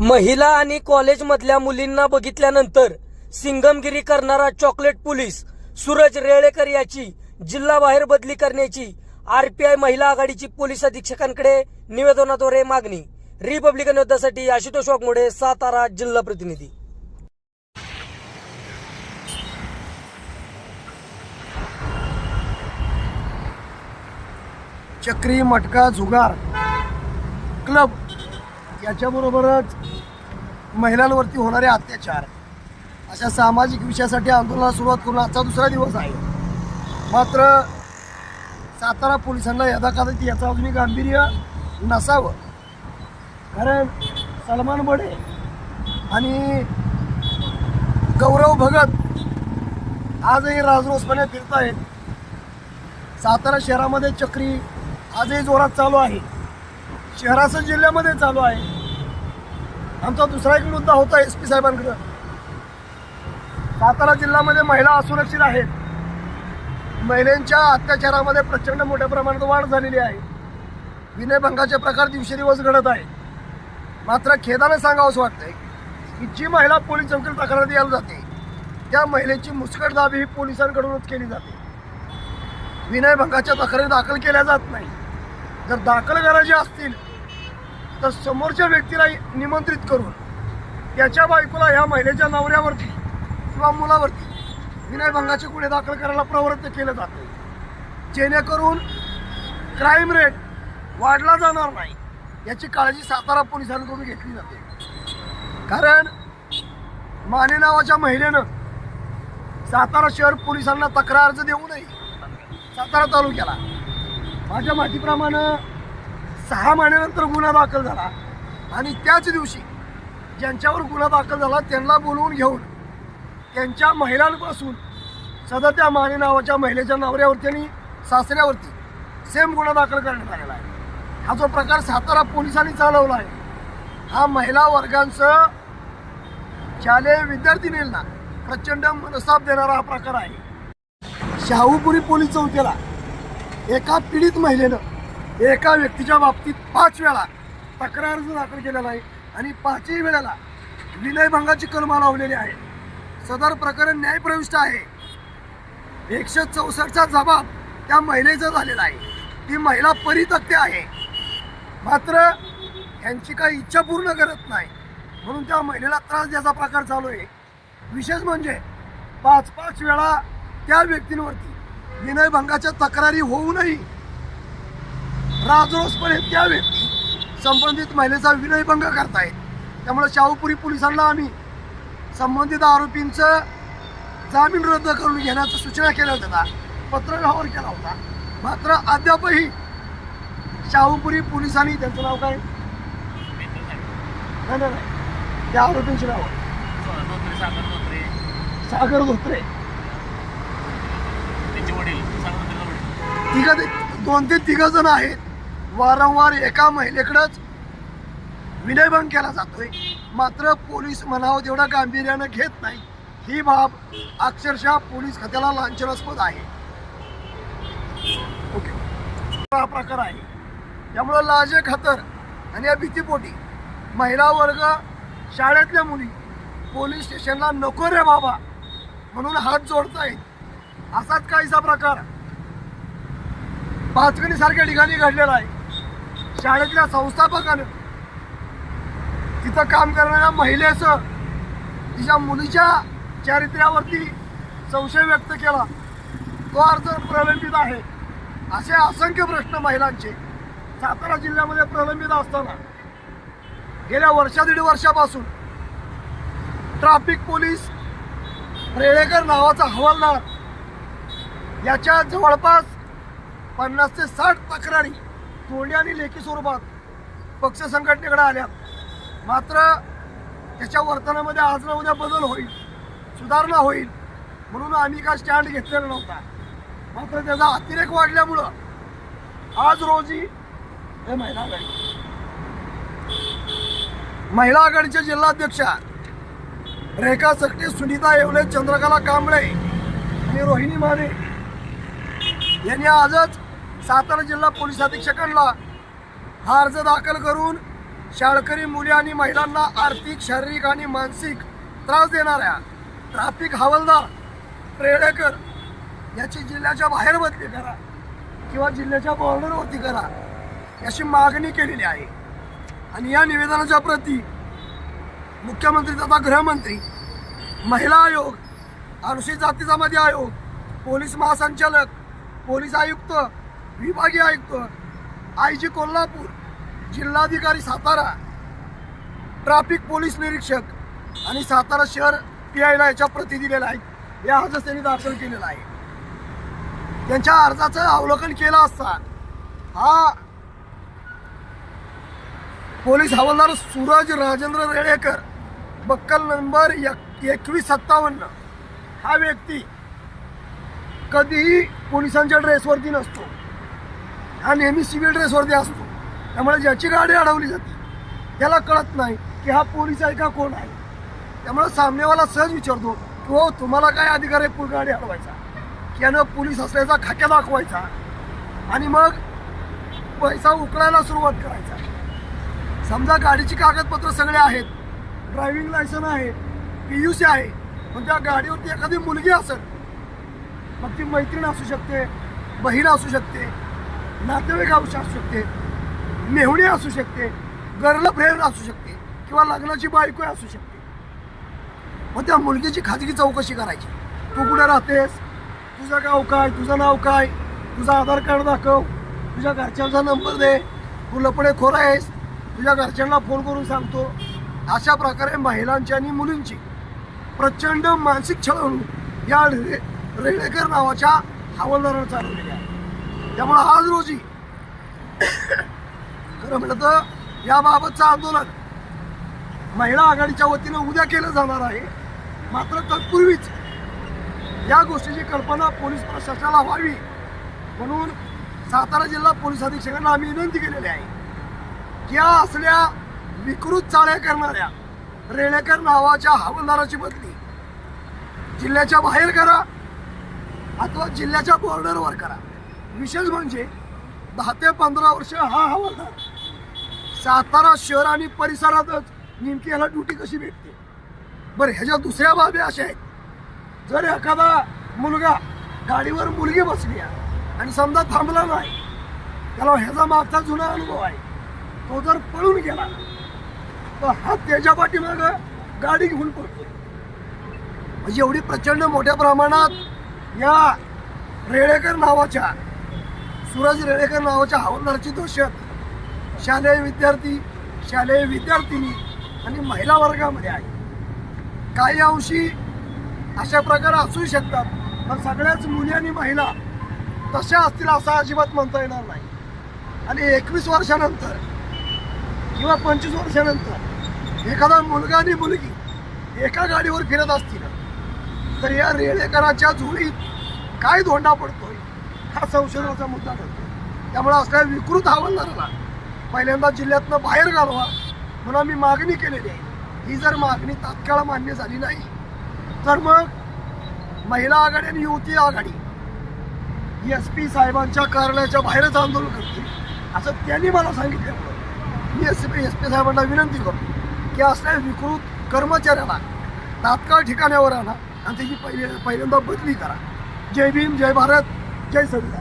महिला आणि कॉलेजमधल्या मुलींना बघितल्यानंतर सिंगमगिरी करणारा चॉकलेट पोलीस सूरज रेळेकर याची जिल्हाबाहेर बदली करण्याची आरपीआय महिला आघाडीची पोलीस अधीक्षकांकडे निवेदनाद्वारे मागणी. रिपब्लिकन युद्धासाठी आशुतोष वाघमोडे सातारा जिल्हा प्रतिनिधी. चक्री मटका जुगार. क्लब. याच्याबरोबरच महिलांवरती होणारे अत्याचार अशा सामाजिक विषयासाठी आंदोलनाला सुरुवात करून आजचा दुसरा दिवस आहे. मात्र सातारा पोलिसांना यदाकदाचित याचं अजूनही गांभीर्य नसावं. कारण सलमान बडे आणि गौरव भगत आजही राजरोसपणे फिरत आहेत सातारा शहरामध्ये चक्री आजही जोरात चालू आहे. शहरासह जिल्ह्यामध्ये चालू आहे. आमचा दुसरा एक मुद्दा होता एस पी साहेबांकडं. सातारा जिल्ह्यामध्ये महिला असुरक्षित आहेत. महिलांच्या अत्याचारामध्ये प्रचंड मोठ्या प्रमाणात वाढ झालेली आहे. विनयभंगाचे प्रकार दिवसेदिवस घडत आहे. मात्र खेदाने सांगावंसं वाटतंय की जी महिला पोलीस चौकीत तक्रार द्यायला जाते त्या महिलेची मुस्कटदाबी ही पोलिसांकडूनच केली जाते. विनयभंगाच्या तक्रारी दाखल केल्या जात नाही. जर दाखल करायची असतील तर समोरच्या व्यक्तीला निमंत्रित करून त्याच्या बायकोला ह्या महिलेच्या नवऱ्यावरती किंवा मुलावरती विनयभंगाचे गुन्हे दाखल करायला प्रवृत्त केलं जातं जेणेकरून क्राईम रेट वाढला जाणार नाही याची काळजी सातारा पोलिसांकडून घेतली जाते. कारण माने नावाच्या महिलेनं सातारा शहर पोलिसांना तक्रार अर्ज देऊ नये सातारा तालुक्याला माझ्या माहितीप्रमाणे सहा महिन्यानंतर गुन्हा दाखल झाला. आणि त्याच दिवशी ज्यांच्यावर गुन्हा दाखल झाला त्यांना बोलवून घेऊन त्यांच्या महिलांपासून सदा त्या माने नावाच्या महिलेच्या नवऱ्यावरती आणि सासऱ्यावरती सेम गुन्हा दाखल करण्यात आलेला आहे. हा जो प्रकार सातारा पोलिसांनी चालवला आहे हा महिला वर्गांचं शालेय विद्यार्थिनींना प्रचंड मनसाप देणारा हा प्रकार आहे. शाहूपुरी पोलीस चौकीला एका पीडित महिलेनं एका व्यक्तीच्या बाबतीत पाच वेळा तक्रार अर्ज दाखल केलेला आहे आणि पाचही वेळेला विनयभंगाची कलमा लावलेली आहे. सदर प्रकरण न्यायप्रविष्ट आहे. एकशे चौसष्टचा जबाब त्या महिलेचा झालेला आहे. ती महिला परितक्ते आहे. मात्र यांची काही इच्छा पूर्ण करत नाही. म्हणून त्या महिलेला त्रास द्यायचा प्रकार चालू आहे. विशेष म्हणजे पाच पाच वेळा त्या व्यक्तींवरती विनयभंगाच्या तक्रारी होऊनही राजरोसपणे त्या व्यक्ती संबंधित महिलेचा विनयभंग करतायत. त्यामुळे शाहूपुरी पोलिसांना आम्ही संबंधित आरोपींचं जामीन रद्द करून घेण्याच्या सूचना केल्या होत्या. पत्रव्यवहार केला होता. मात्र अद्यापही शाहूपुरी पोलिसांनी त्यांचं नाव काय? नाही नाही, नाही. त्या आरोपींची नाव. सागर धोत्रे. तिघ दोन ते तिघ जण आहेत. वारंवार एका महिलेकडंच विनयभंग केला जातोय. मात्र पोलीस म्हणावं तेवढं गांभीर्यानं घेत नाही. ही बाब अक्षरशः पोलीस खात्याला लांछनास्पद आहे. ओके. हा प्रकार आहे. त्यामुळं लाजे खातर आणि या भीतीपोटी महिला वर्ग शाळेतल्या मुली पोलीस स्टेशनला नको रे बाबा म्हणून हात जोडतायत. असाच काहीसा प्रकार पाचविणीसारख्या ठिकाणी घडलेला आहे. शाळेतल्या संस्थापकानं. तिथं काम करणाऱ्या महिलेचं तिच्या मुलीच्या चारित्र्यावरती संशय व्यक्त केला. तो अर्ज प्रलंबित आहे. असे असंख्य प्रश्न महिलांचे. सातारा जिल्ह्यामध्ये प्रलंबित असताना गेल्या वर्षा दीड वर्षापासून ट्राफिक पोलीस रेळेकर नावाचा हवालदार याच्या जवळपास पन्नास ते साठ तक्रारी तोंडी आणि लेखी स्वरूपात पक्ष संघटनेकडे आल्या. मात्र त्याच्या वर्तनामध्ये आज ना उद्या बदल होईल सुधारणा होईल म्हणून आम्ही काय स्टँड घेतलेला नव्हता. मात्र त्याचा अतिरेक वाढल्यामुळं आज रोजी हे महिला आघाडी. महिला आघाडीच्या जिल्हाध्यक्षा रेखा सकटे सुनीता येवले चंद्रकला कांबळे आणि रोहिणी माने यांनी आजच सातारा जिल्हा पोलीस अधीक्षकांना हा अर्ज दाखल करून शाळकरी मुली आणि महिलांना आर्थिक शारीरिक आणि मानसिक त्रास देणाऱ्या ट्राफिक हवालदार रेडेकर याची जिल्ह्याच्या बाहेर बदली करा किंवा जिल्ह्याच्या बॉर्डरवरती करा याची मागणी केलेली आहे. आणि या निवेदनाच्या प्रती मुख्यमंत्री तथा गृहमंत्री महिला आयोग अनुसूचित जाती जमाती आयोग पोलीस महासंचालक पोलीस आयुक्त विभागीय आयुक्त आय जी कोल्हापूर जिल्हाधिकारी सातारा ट्राफिक पोलीस निरीक्षक आणि सातारा शहर पी आयला याच्या प्रती दिलेल्या आहेत या अर्ज त्यांनी दाखल केलेला आहे. त्यांच्या अर्जाचं अवलोकन केलं असता हा पोलीस हवालदार सूरज राजेंद्र रेडेकर बक्कल नंबर एक एकवीस सत्तावन्न हा व्यक्ती कधीही पोलिसांच्या ड्रेसवरती नसतो. हा नेहमी सिव्हिल ड्रेसवरती असतो. त्यामुळे ज्याची गाडी अडवली जाते त्याला कळत नाही की हा पोलीस आहे का कोण आहे. त्यामुळे सामनेवाला सहज विचारतो की हो तुम्हाला काय अधिकार आहे पु- गाडी अडवायचा? की यानं पोलीस असल्याचा खाक्या दाखवायचा? आणि मग पैसा उकळायला सुरुवात करायचा. समजा गाडीची कागदपत्र सगळे आहेत ड्रायव्हिंग लायसन आहे पी यू सी आहे पण त्या गाडीवरती एखादी मुलगी असेल मग ती मैत्रीण असू शकते बहीण असू शकते नातेवाईक असू शकते मेहुणी असू शकते गर्ल फ्रेंड असू शकते किंवा लग्नाची बायको असू शकते. मग त्या मुलगीची खाजगी चौकशी करायची. तू कुठे राहतेस? तुझं गाव काय? तुझं नाव काय? तुझं आधार कार्ड दाखव. तुझ्या घरच्यांचा नंबर दे. तू लपडे खोर आहेस. तुझ्या घरच्यांना फोन करून सांगतो. अशा प्रकारे महिलांची आणि मुलींची प्रचंड मानसिक छळवणूक या रे रेडेकर नावाच्या हवालदारानं चालवलेली आहे. त्यामुळे आज रोजी. खरं म्हटलं तर याबाबतचं आंदोलन महिला आघाडीच्या वतीनं उद्या केलं जाणार आहे. मात्र तत्पूर्वीच या गोष्टीची कल्पना पोलीस प्रशासनाला व्हावी म्हणून सातारा जिल्हा पोलीस अधीक्षकांना आम्ही विनंती केलेली आहे की या असल्या विकृत चाळ्या करणाऱ्या रेडेकर नावाच्या हवालदाराची बदली जिल्ह्याच्या बाहेर करा अथवा जिल्ह्याच्या बॉर्डरवर करा. विशेष म्हणजे दहा ते पंधरा वर्ष हा हवालदार सातारा शहर आणि परिसरातच नेमकी याला ड्युटी कशी भेटते? बरं ह्याच्या दुसऱ्या बाबी अशा आहेत. जर एखादा मुलगा गाडीवर मुलगी बसली आहे आणि समजा थांबला नाही त्याला ह्याचा मागचा जुना अनुभव आहे. तो जर पळून गेला तर हा त्याच्या पाठीमाग गाडी घेऊन पडतो म्हणजे एवढी प्रचंड मोठ्या प्रमाणात या रेडेकर नावाच्या सूरज रेडेकर नावाच्या हवालदाराची दहशत. शालेय विद्यार्थी शालेय विद्यार्थिनी आणि महिला वर्गामध्ये आहे. काही अंशी अशा प्रकारे असू शकतात पण सगळ्याच मुली आणि महिला तशा असतील असं अजिबात म्हणता येणार नाही. आणि एकवीस वर्षानंतर किंवा पंचवीस वर्षानंतर एखादा मुलगा आणि मुलगी एका गाडीवर फिरत असतील तर या रेडेकराच्या झोळीत काय धोंडा पडतोय? हा संशोधनाचा मुद्दा ठरतो त्यामुळे असल्या विकृत हवालदाराला पहिल्यांदा जिल्ह्यातनं बाहेर घालवा म्हणून आम्ही मागणी केलेली आहे. ही जर मागणी तात्काळ मान्य झाली नाही तर मग महिला आघाडी आणि युवती आघाडी एस पी साहेबांच्या कार्यालयाच्या बाहेरच आंदोलन करतील असं त्यांनी मला सांगितल्यामुळं मी एस पी एस पी साहेबांना विनंती करतो की असल्या विकृत कर्मचाऱ्याला तात्काळ ठिकाणावर आणा आणि त्याची पहिले पहिल्यांदा बदली करा. जय भीम जय भारत. जय संविधान